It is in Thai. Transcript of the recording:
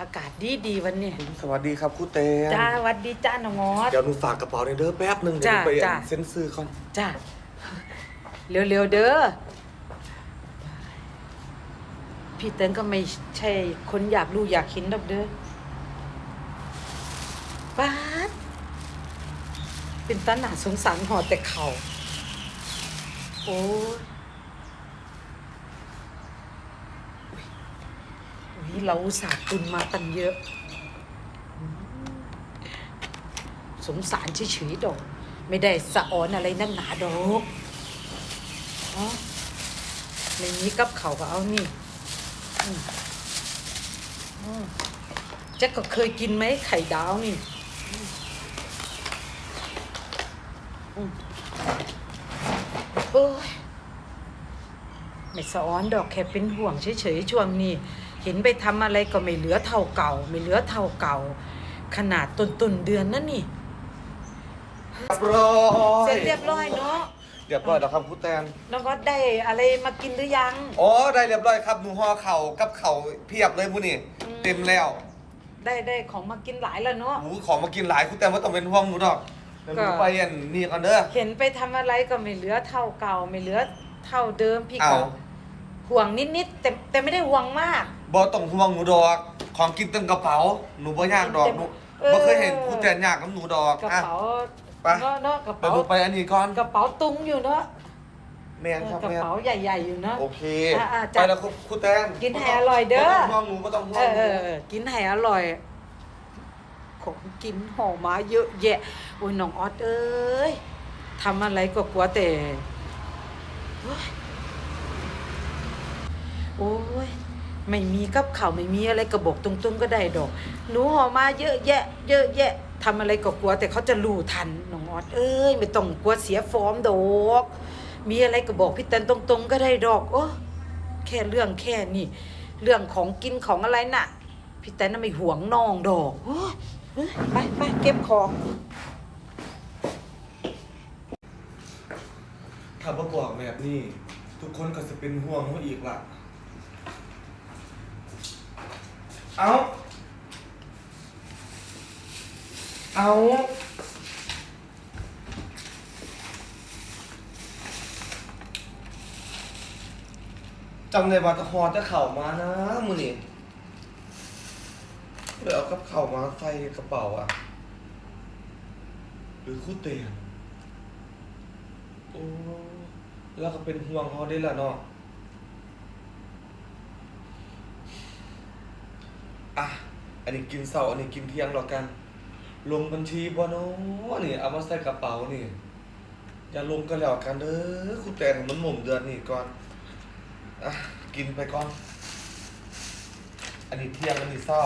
อากาศดีดีๆวันนี้สวัสดีครับครูเตนจ้าหวัดดีจ้าน้องงอดเดี๋ยวหนูฝากกระเป๋าในอยเด้อแป๊บหนึงเดี๋ยวหนูไปจ้ะจ้ะ เซ็นซื้อก่อนจ้าเร็วๆเด้อพี่เติ้งก็ไม่ใช่คนอยากรู้อยากเห็นดอกเด้อป้าดเป็นตาหนาสงสารหอแต่เขาโอ้ย อุ๊ยเราส่าตุนมาตั้งเยอะ สงสารเฉยๆดอก ไม่ได้สะออนอะไรนักหนาดอกอ๋อในนี้กับเขาก็เอานี่แจ็คก็เคยกินไหมไข่ดาวนี่อืมอืมโอ้ยไม่สะออนดอกแค่เป็นห่วงเฉยๆช่วงนี้ เห็นไปทำอะไรก็ไม่เหลือเท่าเก่า ไม่เหลือเท่าเก่า ขนาดต้นต้นๆเดือนนั่นนี่เรียบร้อยเสร็จเรียบร้อยเนาะเรียบร้อยแล้วครับครูแตนแล้วก็ได้อะไรมากินหรือยังอ๋อได้เรียบร้อยครับหนูห่อเข่ากับเข่าเพียบเลยมูนี่อืมเต็มแล้ว ได้ได้ของมากินหลายแล้วเนาะหนูของมากินหลายครูแตนว่าต้องเป็นห่วงหนูดอกเดี๋ยวหนูก็ไปอันนี่ก่อนเด้อเห็นไปทำอะไรก็ไม่เหลือเท่าเก่า ไม่เหลือเท่าเดิมพี่เอาก็ห่วงนิดๆแต่แต่ไม่ได้ห่วงมาก บ่ต้องห่วงหนูดอก ของกินเต็มกระเป๋า หนูบ่ยากดอกหนูเออ บ่เคยเห็นครูแตนยากกับหนูดอกกระอะ เป๋าไป เนาะเนาะกระเดี๋ยวเป๋าหนูไปอันนี้ก่อนกระเป๋าตุงอยู่เนาะแมนครับกระแมนเป๋าใหญ่ ๆอยู่เนาะ โอเค อะอะไปจ้ะแล้วครับครูแตนกินให้อร่อยเด้อ บ่ต้องห่วงหนูบ่ต้องห่วเองอหเอนู อเออกินให้อร่อย ของกินห่อมาเยอะแยะโอ้ยน้องออดเอ้ยทำอะไรก็กลัวแต่โอ้ยโอ้ย ไม่มีกับข้าวไม่มีอะไรกระบอกตรงๆก็ได้ดอก หนูห่อมาเยอะแยะ เยอะแยะทำอะไรก็กลัว แต่เขาจะรู้ทันน้องออดเอ้ยไม่ต้องกลัวเสียฟอร์มดอกมีอะไรก็บอกพี่เตันตรงๆ ก็ได้ดอกโอ้แค่เรื่องแค่นี้เรื่องของกินของอะไรน่ะ พี่แตนน่ะไม่ห่วงน้องดอกโอ้ยเอ้ยไปไปเก็บของถ้าบ่บอกแบบนี้ ทุกคนก็จะเป็นห่วงเขาอีกล่ะ เอาเอาจำในบัตรฮอจะเข่ามานะมือนี่เลยเอากับเข่ามาใส่กระเป๋าอะ หรือคู่เตียนโอ้แล้วก็เป็นห่วงเขาได้ละเนาะ อะ อันนี้กินเสาร์อันนี้กินเที่ยงหรอกกัน ลงบัญชีบ่เนาะนี่เอามาใส่กระเป๋านี่ อย่าลงกันแล้วกันเด้อคุณแตนมันหม่มเดือนนี่ก่อน อะ กินไปก่อน อันนี้เที่ยงอันนี้เศร้า